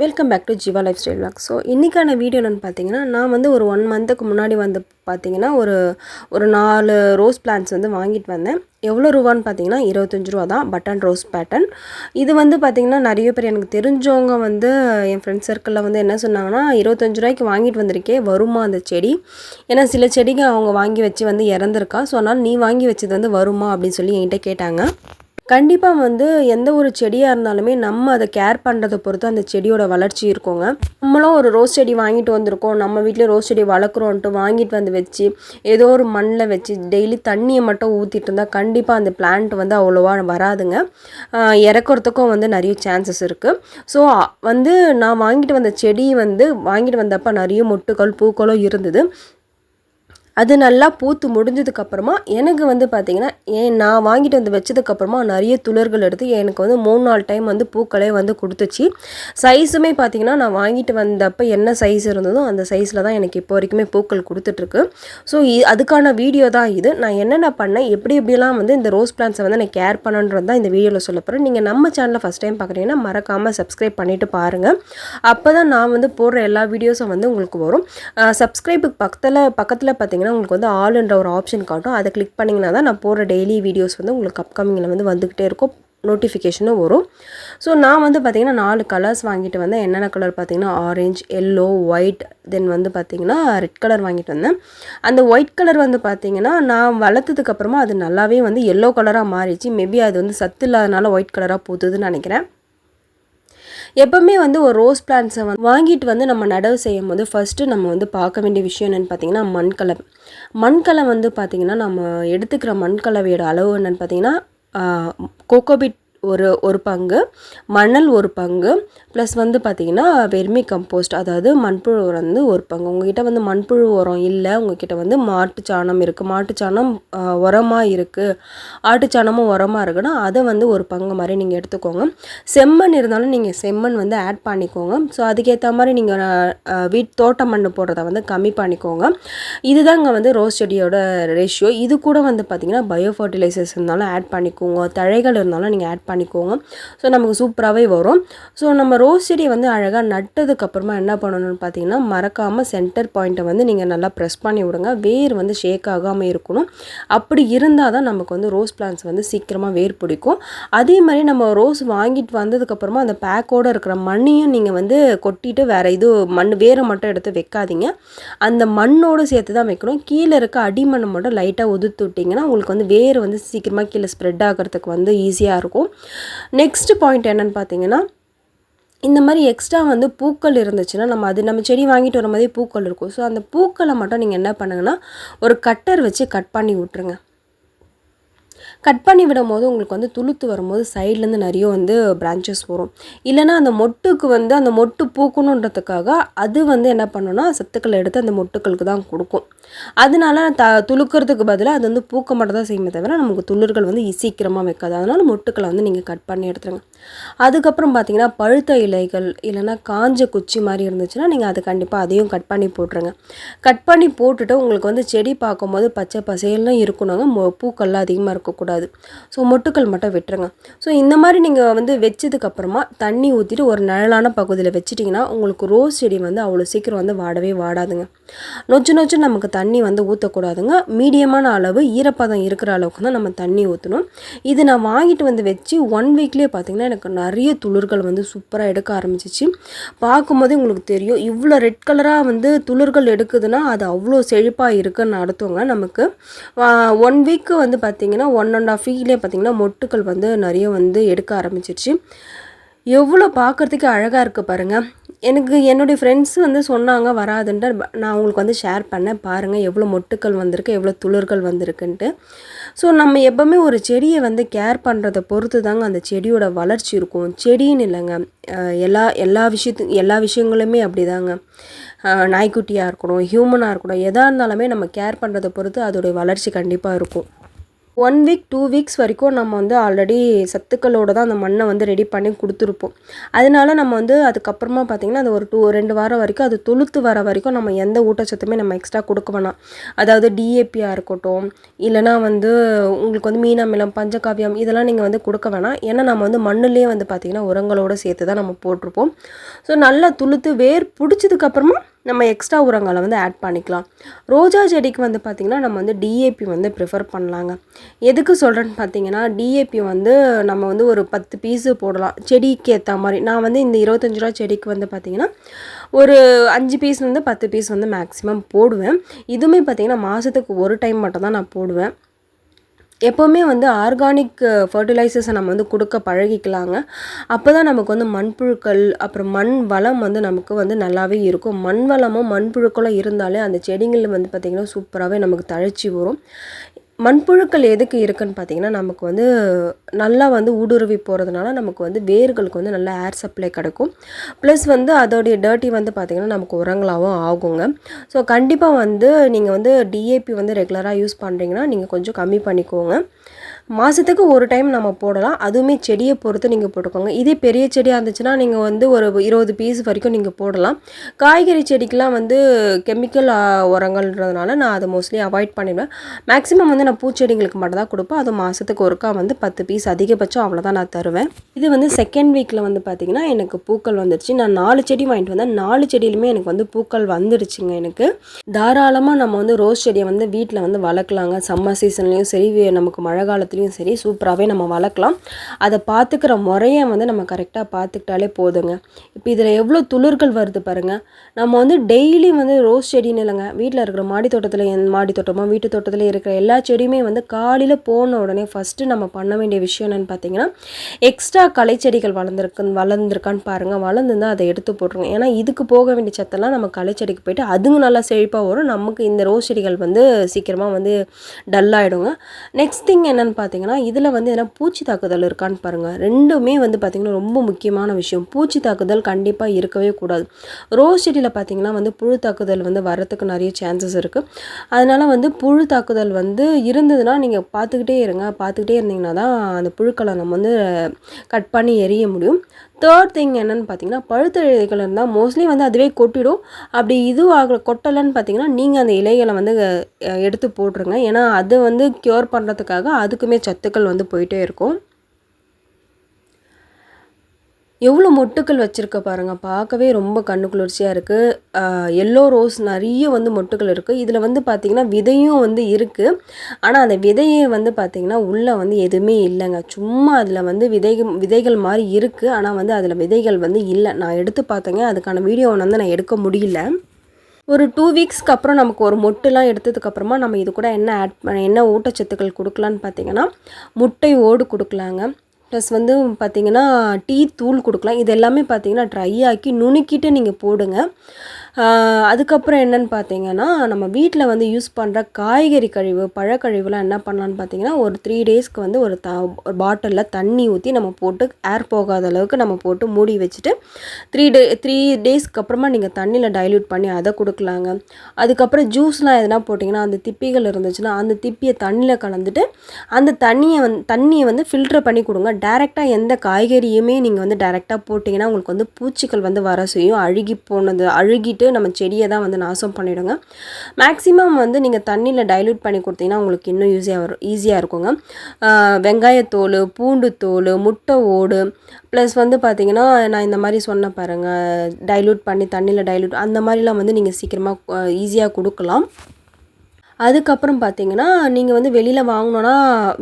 Welcome back to Jeeva lifestyle vlog. So இன்றைக்கான video என்னென்னு பார்த்தீங்கன்னா நான் வந்து ஒரு ஒன் மந்த்துக்கு முன்னாடி வந்து பார்த்தீங்கன்னா ஒரு ஒரு நாலு ரோஸ் பிளான்ஸ் வந்து வாங்கிட்டு வந்தேன். எவ்வளோ ரூபான்னு பார்த்தீங்கன்னா இருபத்தஞ்சி ரூபா தான் பட்டன் ரோஸ் பேட்டர்ன் இது வந்து பார்த்திங்கன்னா நிறைய பேர் எனக்கு தெரிஞ்சவங்க வந்து என் ஃப்ரெண்ட்ஸ் சர்க்கிளில் வந்து என்ன சொன்னாங்கன்னா இருபத்தஞ்சு ரூபாய்க்கு வாங்கிட்டு வந்திருக்கே வருமா அந்த செடி? ஏன்னா சில செடிங்க அவங்க வாங்கி வச்சு வந்து இறந்துருக்கா. ஸோ அதனால் நீ வாங்கி வச்சது வந்து வருமா அப்படின்னு சொல்லி என்கிட்ட கேட்டாங்க. கண்டிப்பாக வந்து எந்த ஒரு செடியாக இருந்தாலுமே நம்ம அதை கேர் பண்ணுறதை பொறுத்து அந்த செடியோட வளர்ச்சி இருக்குங்க. நம்மளும் ஒரு ரோஸ் செடி வாங்கிட்டு வந்திருக்கோம். நம்ம வீட்டில் ரோஸ் செடி வளர்க்குறோன்ட்டு வாங்கிட்டு வந்து வச்சு ஏதோ ஒரு மண்ணில் வச்சு டெய்லி தண்ணியை மட்டும் ஊற்றிட்டு இருந்தால் கண்டிப்பாக அந்த பிளான்ட் வந்து அவ்வளோவா வராதுங்க. இறக்குறதுக்கும் வந்து நிறைய சான்சஸ் இருக்குது ஸோ வந்து நான் வாங்கிட்டு வந்த செடி வந்து வாங்கிட்டு வந்தப்போ நிறைய மொட்டுக்கள் பூக்களும் இருந்தது. அது நல்லா பூத்து முடிஞ்சதுக்கப்புறமா எனக்கு வந்து பார்த்திங்கன்னா ஏன் நான் வாங்கிட்டு வந்து வச்சதுக்கப்புறமா நிறைய துளர்கள் எடுத்து எனக்கு வந்து மூணு நாலு டைம் வந்து பூக்களே வந்து கொடுத்துச்சு. சைஸுமே பார்த்திங்கன்னா நான் வாங்கிட்டு வந்தப்போ என்ன சைஸ் இருந்ததோ அந்த சைஸில் தான் எனக்கு இப்போ வரைக்குமே பூக்கள் கொடுத்துட்ருக்கு. ஸோ அதுக்கான வீடியோ தான் இது. நான் என்னென்ன பண்ணேன் எப்படி எப்படிலாம் வந்து இந்த ரோஸ் பிளான்ஸை வந்து நான் கேர் பண்ணன்றது தான் இந்த வீடியோவில் சொல்ல போகிறேன் நீங்கள் நம்ம சேனலில் ஃபஸ்ட் டைம் பார்க்குறீங்கன்னா மறக்காமல் சப்ஸ்கிரைப் பண்ணிவிட்டு பாருங்கள் அப்போ தான் நான் வந்து போடுற எல்லா வீடியோஸும் வந்து உங்களுக்கு வரும். சப்ஸ்கிரைபுக்கு பக்கத்தில் பக்கத்தில் பார்த்தீங்கன்னா உங்களுக்கு வந்து ஆல்ன்ற ஒரு ஆப்ஷன் காட்டும். அதை கிளிக் பண்ணிங்கன்னா தான் நான் போடுற டெய்லி வீடியோஸ் வந்து உங்களுக்கு அப்கமிங்கில் வந்து வந்துக்கிட்டே இருக்கும். நோட்டிஃபிகேஷனும் வரும். ஸோ நான் வந்து பார்த்திங்கன்னா நாலு கலர்ஸ் வாங்கிட்டு வந்தேன். என்னென்ன கலர் பார்த்திங்கன்னா ஆரஞ்ச் எல்லோ ஒயிட் தென் வந்து பார்த்திங்கன்னா ரெட் கலர் வாங்கிட்டு வந்தேன். அந்த ஒயிட் கலர் வந்து பார்த்திங்கன்னா நான் வளர்த்ததுக்கப்புறமா அது நல்லாவே வந்து எல்லோ கலராக மாறிச்சு மேபி அது வந்து சத்து இல்லாதனால ஒயிட் கலராக பூத்துதுன்னு நினைக்கிறேன். எப்போவுமே வந்து ஒரு ரோஸ் பிளான்ஸை வந்து வாங்கிட்டு வந்து நம்ம நடவு செய்யும் போது ஃபஸ்ட்டு நம்ம வந்து பார்க்க வேண்டிய விஷயம் என்னென்னு பார்த்தீங்கன்னா மண்கலம். மண்கலம் வந்து பார்த்திங்கன்னா நம்ம எடுத்துக்கிற மண்கலவையோட அளவு என்னென்னு பார்த்தீங்கன்னா கோகோபிட் ஒரு ஒரு பங்கு மணல் ஒரு பங்கு ப்ளஸ் வந்து பார்த்திங்கன்னா வெர்மி கம்போஸ்ட் அதாவது மண்புழு உரம் வந்து ஒரு பங்கு. உங்ககிட்ட வந்து மண்புழு உரம் இல்லை உங்ககிட்ட வந்து மாட்டு சாணம் இருக்குது மாட்டு சாணம் உரமாக இருக்குது ஆட்டு சாணமும் உரமாக இருக்குன்னா அதை வந்து ஒரு பங்கு மாதிரி நீங்கள் எடுத்துக்கோங்க. செம்மண் இருந்தாலும் நீங்கள் செம்மண் வந்து ஆட் பண்ணிக்கோங்க. ஸோ அதுக்கேற்ற மாதிரி நீங்கள் வீட் தோட்ட மண் போடுறத வந்து கம்மி பண்ணிக்கோங்க. இதுதாங்க வந்து ரோஸ் செடியோட ரேஷியோ இது கூட வந்து பார்த்திங்கன்னா பயோ ஃபர்டிலைசர்ஸ் இருந்தாலும் ஆட் பண்ணிக்கோங்க. தழைகள் இருந்தாலும் நீங்கள் ஆட் பண்ணிக்கோங்க. ஸோ நமக்கு சூப்பராகவே வரும். ஸோ நம்ம ரோஸ் செடி வந்து அழகாக நட்டதுக்கப்புறமா என்ன பண்ணணும்னு பார்த்தீங்கன்னா மறக்காமல் சென்டர் பாயிண்ட்டை வந்து நீங்கள் நல்லா ப்ரெஸ் பண்ணி விடுங்க. வேர் வந்து ஷேக் ஆகாமல் இருக்கணும். அப்படி இருந்தால் தான் நமக்கு வந்து ரோஸ் பிளான்ஸ் வந்து சீக்கிரமாக வேர் பிடிக்கும். அதே மாதிரி நம்ம ரோஸ் வாங்கிட்டு வந்ததுக்கப்புறமா அந்த பேக்கோடு இருக்கிற மண்ணையும் நீங்கள் வந்து கொட்டிட்டு வேறு இது மண் வேரை மட்டும் எடுத்து வைக்காதீங்க. அந்த மண்ணோடு சேர்த்து தான் வைக்கணும். கீழே இருக்க அடிமண்ணை மட்டும் லைட்டாக ஒதுத்து விட்டிங்கன்னா உங்களுக்கு வந்து வேர் வந்து சீக்கிரமாக கீழே ஸ்ப்ரெட் ஆகிறதுக்கு வந்து ஈஸியாக இருக்கும். நெக்ஸ்ட் பாயிண்ட் என்னென்னு பார்த்தீங்கன்னா இந்த மாதிரி எக்ஸ்ட்ரா வந்து பூக்கள் இருந்துச்சுன்னா நம்ம அது நம்ம செடி வாங்கிட்டு வர மாதிரி பூக்கள் இருக்கும். ஸோ அந்த பூக்களை மட்டும் நீங்கள் என்ன பண்ணுங்கன்னா ஒரு கட்டர் வச்சு கட் பண்ணி விட்ருங்க கட் பண்ணி விடும் போது உங்களுக்கு வந்து துளுத்து வரும்போது சைட்லேருந்து நிறைய வந்து பிரான்ச்சஸ் வரும். இல்லைனா அந்த மொட்டுக்கு வந்து அந்த மொட்டு பூக்கணுன்றதுக்காக அது வந்து என்ன பண்ணுன்னா சத்துக்களை எடுத்து அந்த மொட்டுக்களுக்கு தான் கொடுக்கும். அதனால த துளுக்கிறதுக்கு பதிலாக அது வந்து பூக்க மட்டும் தான் செய்யுமே தவிர நமக்கு துளிர்கள் வந்து சீக்கிரமாக வைக்காது. அதனால் மொட்டுக்களை வந்து நீங்கள் கட் பண்ணி எடுத்துருங்க. அதுக்கப்புறம் பார்த்தீங்கன்னா பழுத்த இலைகள் இல்லைனா காஞ்ச குச்சி மாதிரி இருந்துச்சுன்னா நீங்கள் அது கண்டிப்பாக அதையும் கட் பண்ணி போட்டுருங்க. கட் பண்ணி போட்டுட்டு உங்களுக்கு வந்து செடி பார்க்கும்போது பச்சை பசையெல்லாம் இருக்கணுங்க மொ பூக்கள்லாம் அதிகமாக இருக்கும். இருக்கக்கூடாது ஸோ மொட்டுக்கள் மட்டும் விட்டுருங்க ஸோ இந்த மாதிரி நீங்கள் வந்து வச்சதுக்கப்புறமா தண்ணி ஊற்றிட்டு ஒரு நிழலான பகுதியில் வச்சிட்டிங்கன்னா உங்களுக்கு ரோஸ் செடி வந்து அவ்வளோ சீக்கிரம் வந்து வாடவே வாடாதுங்க. நொச்சு நொச்சு நமக்கு தண்ணி வந்து ஊற்றக்கூடாதுங்க மீடியமான அளவு ஈரப்பதம் இருக்கிற அளவுக்கு தான் நம்ம தண்ணி ஊற்றணும் இது நான் வாங்கிட்டு வந்து வச்சு ஒன் வீக்லேயே பார்த்தீங்கன்னா எனக்கு நிறைய துளிர்கள் வந்து சூப்பராக எடுக்க ஆரம்பிச்சிச்சு. பார்க்கும்போதே உங்களுக்கு தெரியும். இவ்வளோ ரெட் கலராக வந்து துளிர்கள் எடுக்குதுன்னா அது அவ்வளோ செழிப்பாக இருக்குன்னு அர்த்தங்க நமக்கு. ஒன் வீக்கு வந்து பார்த்திங்கன்னா ஒன் அண்ட் ஆஃப் வீக்லேயே பார்த்திங்கன்னா மொட்டுக்கள் வந்து நிறைய வந்து எடுக்க ஆரம்பிச்சிருச்சு. எவ்வளோ பார்க்குறதுக்கு அழகாக இருக்குது பாருங்கள் எனக்கு என்னுடைய ஃப்ரெண்ட்ஸ் வந்து சொன்னாங்க வராதுன்ட்டு. நான் உங்களுக்கு வந்து ஷேர் பண்ணேன். பாருங்கள் எவ்வளோ மொட்டுக்கள் வந்திருக்கு எவ்வளோ துளிர்கள் வந்திருக்குன்ட்டு. ஸோ நம்ம எப்போவுமே ஒரு செடியை வந்து கேர் பண்ணுறதை பொறுத்து தாங்க அந்த செடியோட வளர்ச்சி இருக்கும். செடின்னு இல்லைங்க. எல்லா எல்லா விஷயத்து எல்லா விஷயங்களுமே அப்படி தாங்க நாய்க்குட்டியாக இருக்கணும் ஹியூமனாக இருக்கணும் எதாக இருந்தாலுமே நம்ம கேர் பண்ணுறதை பொறுத்து அதோடைய வளர்ச்சி கண்டிப்பாக இருக்கும். ஒன் வீக் டூ வீக்ஸ் வரைக்கும் நம்ம வந்து ஆல்ரெடி சத்துக்களோட தான் அந்த மண்ணை வந்து ரெடி பண்ணி கொடுத்துருப்போம். அதனால நம்ம வந்து அதுக்கப்புறமா பார்த்திங்கன்னா அது ஒரு டூ ரெண்டு வாரம் வரைக்கும் அது துளுத்து வர வரைக்கும் நம்ம எந்த ஊட்டச்சத்துமே நம்ம எக்ஸ்ட்ரா கொடுக்க வேணாம். அதாவது டிஏபியாக இருக்கட்டும் இல்லைனா வந்து உங்களுக்கு வந்து மீனமிலம் பஞ்சகாவியம் இதெல்லாம் நீங்கள் வந்து கொடுக்க வேணாம். ஏன்னா நம்ம வந்து மண்ணுலேயே வந்து பார்த்திங்கன்னா உரங்களோட சேர்த்து தான் நம்ம போட்டிருப்போம். ஸோ நல்லா துளுத்து வேர் பிடிச்சதுக்கப்புறமா நம்ம எக்ஸ்ட்ரா உரங்களை வந்து ஆட் பண்ணிக்கலாம். ரோஜா செடிக்கு வந்து பார்த்திங்கன்னா நம்ம வந்து டிஏபி வந்து ப்ரிஃபர் பண்ணலாங்க. எதுக்கு சொல்கிறேன்னு பார்த்தீங்கன்னா டிஏபி வந்து நம்ம வந்து ஒரு பத்து பீஸு போடலாம். செடிக்கு ஏற்ற மாதிரி. நான் வந்து இந்த இருபத்தஞ்சி ரூபா செடிக்கு வந்து பார்த்திங்கன்னா ஒரு அஞ்சு பீஸ்லேருந்து பத்து பீஸ் வந்து மேக்ஸிமம் போடுவேன். இதுவுமே பார்த்திங்கன்னா மாதத்துக்கு ஒரு டைம் மட்டும் தான் நான் போடுவேன். எப்போவுமே வந்து ஆர்கானிக் ஃபர்டிலைசர்ஸை நம்ம வந்து கொடுக்க பழகிக்கலாங்க. அப்போ தான் நமக்கு வந்து மண்புழுக்கள் அப்புறம் மண் வளம் வந்து நமக்கு வந்து நல்லாவே இருக்கும். மண் வளமும் மண்புழுக்களும் இருந்தாலே அந்த செடிகள் வந்து பார்த்திங்கன்னா சூப்பராகவே நமக்கு தழைச்சி வரும். மண்புழுக்கள் எதுக்கு இருக்குன்னு பார்த்தீங்கன்னா நமக்கு வந்து நல்லா வந்து ஊடுருவி போகிறதுனால நமக்கு வந்து வேர்களுக்கு வந்து நல்லா ஏர் சப்ளை கிடைக்கும். ப்ளஸ் வந்து அதோடைய டர்ட்டி வந்து பார்த்திங்கன்னா நமக்கு உரங்களாகவும் ஆகுங்க. ஸோ கண்டிப்பாக வந்து நீங்கள் வந்து டிஏபி வந்து ரெகுலராக யூஸ் பண்ணுறீங்கன்னா நீங்கள் கொஞ்சம் கம்மி பண்ணிக்கோங்க. மாதத்துக்கு ஒரு டைம் நம்ம போடலாம். அதுவுமே செடியை பொறுத்து நீங்கள் போட்டுக்கோங்க. இதே பெரிய செடியாக இருந்துச்சுன்னா நீங்கள் வந்து ஒரு இருபது பீஸ் வரைக்கும் நீங்கள் போடலாம். காய்கறி செடிக்கெலாம் வந்து கெமிக்கல் உரங்கள்ன்றதுனால நான் அதை மோஸ்ட்லி அவாய்ட் பண்ணிடுவேன். மேக்ஸிமம் வந்து நான் பூச்செடிங்களுக்கு மட்டும் தான் கொடுப்பேன். அது மாதத்துக்கு ஒருக்கா வந்து பத்து பீஸ் அதிகபட்சம் அவ்வளோதான் நான் தருவேன். இது வந்து செகண்ட் வீக்கில் வந்து பார்த்திங்கன்னா எனக்கு பூக்கள் வந்துடுச்சு நான் நாலு செடி வாங்கிட்டு வந்தேன். நாலு செடியிலுமே எனக்கு வந்து பூக்கள் வந்துடுச்சுங்க எனக்கு. தாராளமாக நம்ம வந்து ரோஸ் செடியை வந்து வீட்டில் வந்து வளர்க்கலாங்க. சம்மர் சீசன்லேயும் சரி நமக்கு மழை காலத்துலேயும் சரி சூப்பராகவே நம்ம வளர்க்கலாம். அதை பார்த்துக்கிற முறையை வந்து நம்ம கரெக்டாக பார்த்துக்கிட்டாலே போதுங்க. இப்போ இதில் எவ்வளோ துளிர்கள் வருது பாருங்கள் நம்ம வந்து டெய்லி வந்து ரோஸ் செடின்னு இல்லைங்க. வீட்டில் இருக்கிற மாடி தோட்டத்தில் என் மாடி தோட்டமோ வீட்டு தோட்டத்தில் இருக்கிற எல்லா செடியுமே வந்து காலையில் போன உடனே ஃபஸ்ட்டு நம்ம பண்ண வேண்டிய விஷயம் விஷயம் என்னென்னு பார்த்தீங்கன்னா எக்ஸ்ட்ரா களை செடிகள் வளர்ந்துருக்கு வளர்ந்துருக்கான்னு பாருங்கள் வளர்ந்துருந்தால் அதை எடுத்து போட்டுருங்க. ஏன்னா இதுக்கு போக வேண்டிய சத்தெல்லாம் நம்ம களை செடிக்கு போயிட்டு அதுங்க நல்லா செழிப்பாக வரும். நமக்கு இந்த ரோஸ் செடிகள் வந்து சீக்கிரமாக வந்து டல்லாகிடுங்க நெக்ஸ்ட் திங் என்னென்னு பார்த்தீங்கன்னா இதில் வந்து எதனா பூச்சி தாக்குதல் இருக்கான்னு பாருங்கள் ரெண்டுமே வந்து பார்த்திங்கன்னா ரொம்ப முக்கியமான விஷயம். பூச்சி தாக்குதல் கண்டிப்பாக இருக்கவே கூடாது. ரோஸ் செடியில் பார்த்திங்கன்னா வந்து புழு தாக்குதல் வந்து வரத்துக்கு நிறைய சான்சஸ் இருக்குது அதனால் வந்து புழு தாக்குதல் வந்து இருந்ததுன்னா நீங்கள் பார்த்துக்கிட்டே இருங்க. பார்த்துக்கிட்டே இருந்தீங்கன்னா தான் அந்த புழுக்களை நம்ம வந்து கட் பண்ணி எரிய முடியும். தேர்ட் திங் என்னென்னு பார்த்தீங்கன்னா பழுத்த இலைகள் இருந்தால் மோஸ்ட்லி வந்து அதுவே கொட்டிடும். அப்படி இதுவாக கொட்டலைன்னு பார்த்தீங்கன்னா நீங்கள் அந்த இலைகளை வந்து எடுத்து போட்டுருங்க. ஏன்னா அது வந்து க்யூர் பண்ணுறதுக்காக அதுக்குமே சத்துக்கள் வந்து போயிட்டே இருக்கும். எவ்வளோ மொட்டுக்கள் வச்சுருக்க பாருங்கள் பார்க்கவே ரொம்ப கண்ணு குளிர்ச்சியாக இருக்குது எல்லோ ரோஸ் நிறைய வந்து மொட்டுக்கள் இருக்குது இதில் வந்து பார்த்திங்கன்னா விதையும் வந்து இருக்குது ஆனால் அந்த விதையை வந்து பார்த்திங்கன்னா உள்ளே வந்து எதுவுமே இல்லைங்க. சும்மா அதில் வந்து விதைகள் விதைகள் மாதிரி இருக்குது ஆனால் வந்து அதில் விதைகள் வந்து இல்லை. நான் எடுத்து பார்த்தேங்க. அதுக்கான வீடியோ வந்து நான் எடுக்க முடியல. ஒரு டூ வீக்ஸ்க்கு அப்புறம் நமக்கு ஒரு மொட்டுலாம் எடுத்ததுக்கப்புறமா நம்ம இது கூட என்ன ஆட் பண்ண என்ன ஊட்டச்சத்துக்கள் கொடுக்கலான்னு பார்த்தீங்கன்னா முட்டை ஓடு கொடுக்கலாங்க. ப்ளஸ் வந்து பார்த்திங்கன்னா டீ தூள் கொடுக்கலாம். இது எல்லாமே பார்த்திங்கன்னா ட்ரை ஆக்கி நுணுக்கிட்டு நீங்கள் போடுங்க. அதுக்கப்புறம் என்னென்னு பார்த்தீங்கன்னா நம்ம வீட்டில் வந்து யூஸ் பண்ணுற காய்கறி கழிவு பழக்கழிவுலாம் என்ன பண்ணலான்னு பார்த்தீங்கன்னா ஒரு த்ரீ டேஸ்க்கு வந்து ஒரு த ஒரு பாட்டிலில் தண்ணி ஊற்றி நம்ம போட்டு ஏர் போகாத அளவுக்கு நம்ம போட்டு மூடி வச்சுட்டு த்ரீ டே த்ரீ டேஸ்க்கு அப்புறமா நீங்கள் தண்ணியில் டைல்யூட் பண்ணி அதை கொடுக்கலாங்க. அதுக்கப்புறம் ஜூஸ்லாம் எதனா போட்டிங்கன்னா அந்த திப்பிகள் இருந்துச்சுன்னா அந்த திப்பியை தண்ணியில் கலந்துட்டு அந்த தண்ணியை வந்து தண்ணியை வந்து ஃபில்டர் பண்ணி கொடுங்க. டேரெக்டாக எந்த காய்கறியுமே நீங்கள் வந்து டேரெக்டாக போட்டிங்கன்னா உங்களுக்கு வந்து பூச்சிகள் வந்து வர செய்யும். அழுகி போனது அழுகி அழுகிட்டு நம்ம செடியை தான் வந்து நாசம் பண்ணிவிடுங்க மேக்ஸிமம் வந்து நீங்கள் தண்ணியில் டைல்யூட் பண்ணி கொடுத்தீங்கன்னா உங்களுக்கு இன்னும் ஈஸியாக வரும் ஈஸியாக இருக்குங்க. வெங்காயத்தோல் பூண்டு தோல் முட்டை ஓடு ப்ளஸ் வந்து பார்த்திங்கன்னா நான் இந்த மாதிரி சொன்ன பாருங்கள் டைல்யூட் பண்ணி தண்ணியில் டைல்யூட் அந்த மாதிரிலாம் வந்து நீங்கள் சீக்கிரமாக ஈஸியாக கொடுக்கலாம். அதுக்கப்புறம் பார்த்தீங்கன்னா நீங்கள் வந்து வெளியில் வாங்கினோன்னா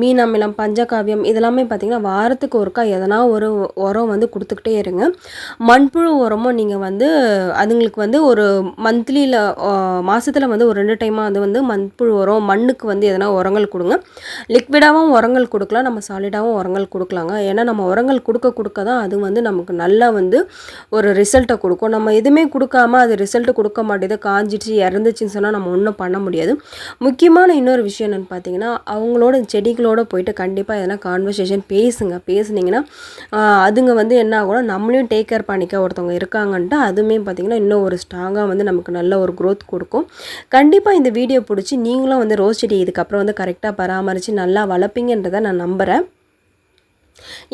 மீன் அமிலம் பஞ்சகாவியம் இதெல்லாமே பார்த்தீங்கன்னா வாரத்துக்கு ஒருக்கா எதனா ஒரு உரம் வந்து கொடுத்துக்கிட்டே இருங்க. மண்புழு உரமும் நீங்கள் வந்து அதுங்களுக்கு வந்து ஒரு மந்த்லியில் மாதத்தில் வந்து ஒரு ரெண்டு டைமாக அது வந்து மண்புழு உரம் மண்ணுக்கு வந்து எதனா உரங்கள் கொடுங்க. லிக்விடாகவும் உரங்கள் கொடுக்கலாம் நம்ம சாலிடாகவும் உரங்கள் கொடுக்கலாங்க. ஏன்னா நம்ம உரங்கள் கொடுக்க கொடுக்க தான் அது வந்து நமக்கு நல்லா வந்து ஒரு ரிசல்ட்டை கொடுக்கும். நம்ம எதுவுமே கொடுக்காம அது ரிசல்ட்டு கொடுக்க மாட்டேது காஞ்சிச்சு இறந்துச்சின்னு சொன்னால் நம்ம ஒன்றும் பண்ண முடியாது. முக்கியமான இன்னொரு விஷயம் என்னென்னு பார்த்தீங்கன்னா அவங்களோட செடிகளோட போயிட்டு கண்டிப்பாக எதனா கான்வர்சேஷன் பேசுங்க. பேசுனீங்கன்னா அதுங்க வந்து என்ன ஆகும்னா நம்மளையும் டேக் கேர் பண்ணிக்க ஒருத்தவங்க இருக்காங்கன்ட்டு அதுவுமே பார்த்திங்கன்னா இன்னும் ஒரு ஸ்ட்ராங்காக வந்து நமக்கு நல்ல ஒரு க்ரோத் கொடுக்கும். கண்டிப்பாக இந்த வீடியோ பிடிச்சி நீங்களும் வந்து ரோஸ் செடி இதுக்கப்புறம் வந்து கரெக்டாக பராமரித்து நல்லா வளர்ப்பீங்கன்றதை நான் நம்புகிறேன்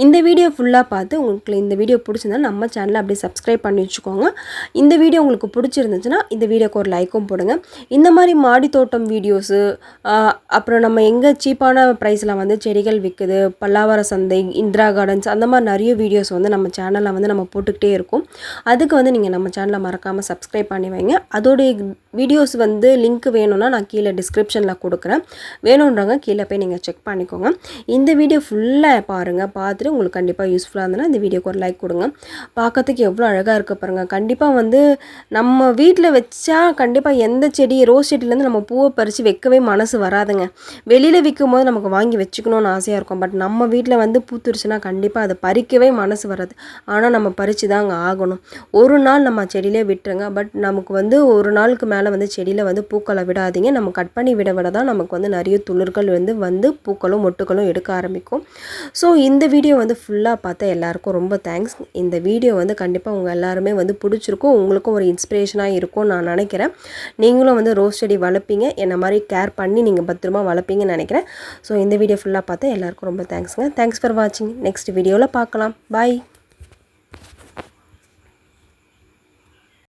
இந்த வீடியோ ஃபுல்லாக பார்த்து உங்களுக்கு இந்த வீடியோ பிடிச்சிருந்தா நம்ம சேனலை அப்படியே சப்ஸ்கிரைப் பண்ணி வச்சுக்கோங்க. இந்த வீடியோ உங்களுக்கு பிடிச்சிருந்துச்சுன்னா இந்த வீடியோக்கு ஒரு லைக்கும் போடுங்க. இந்த மாதிரி மாடி தோட்டம் வீடியோஸு அப்புறம் நம்ம எங்கே சீப்பான ப்ரைஸில் வந்து செடிகள் விற்குது பல்லாவர சந்தை இந்திரா கார்டன்ஸ் அந்த மாதிரி நிறைய வீடியோஸ் வந்து நம்ம சேனலில் வந்து நம்ம போட்டுக்கிட்டே இருக்கோம். அதுக்கு வந்து நீங்கள் நம்ம சேனலை மறக்காமல் சப்ஸ்கிரைப் பண்ணி வைங்க. அதோடைய வீடியோஸ் வந்து லிங்க் வேணும்னா நான் கீழே டிஸ்கிரிப்ஷனில் கொடுக்குறேன். வேணுன்றவங்க கீழே போய் நீங்கள் செக் பண்ணிக்கோங்க. இந்த வீடியோ ஃபுல்லாக பாருங்கள் பார்த்துட்டு உங்களுக்கு கண்டிப்பாக யூஸ்ஃபுல்லாக இருந்ததுன்னா இந்த வீடியோக்கு ஒரு லைக் கொடுங்க. பார்க்கறதுக்கு எவ்வளோ அழகாக இருக்க பாருங்கள் கண்டிப்பாக வந்து நம்ம வீட்டில் வச்சா கண்டிப்பாக எந்த செடி ரோஸ் செடியிலேருந்து நம்ம பூவை பறித்து வைக்கவே மனசு வராதுங்க. வெளியில் விற்கும் போது நமக்கு வாங்கி வச்சுக்கணும்னு ஆசையாக இருக்கும். பட் நம்ம வீட்டில் வந்து பூத்துருச்சுன்னா கண்டிப்பாக அதை பறிக்கவே மனசு வராது. ஆனால் நம்ம பறித்து தாங்க ஆகணும். ஒரு நாள் நம்ம செடியிலே விட்டுருங்க. பட் நமக்கு வந்து ஒரு நாளுக்கு மேலே வந்து செடியில் வந்து பூக்களை விடாதீங்க. நம்ம கட் பண்ணி விட விட தான் நமக்கு வந்து நிறைய துளிர்கள் வந்து வந்து பூக்களும் மொட்டுகளும் எடுக்க ஆரம்பிக்கும். ஸோ இந்த இந்த வீடியோ வந்து ஃபுல்லாக பார்த்தா எல்லாருக்கும் ரொம்ப தேங்க்ஸ் இந்த வீடியோ வந்து கண்டிப்பாக உங்கள் எல்லாருமே வந்து பிடிச்சிருக்கும். உங்களுக்கும் ஒரு இன்ஸ்பிரேஷனாக இருக்கும்னு நான் நினைக்கிறேன். நீங்களும் வந்து ரோஸ் செடி வளர்ப்பீங்க. என்ன மாதிரி கேர் பண்ணி நீங்கள் பத்திரமா வளர்ப்பீங்கன்னு நினைக்கிறேன். ஸோ இந்த வீடியோ ஃபுல்லாக பார்த்தா எல்லாருக்கும் ரொம்ப தேங்க்ஸுங்க தேங்க்ஸ் ஃபார் வாட்சிங் நெக்ஸ்ட் வீடியோவில் பார்க்கலாம். பாய்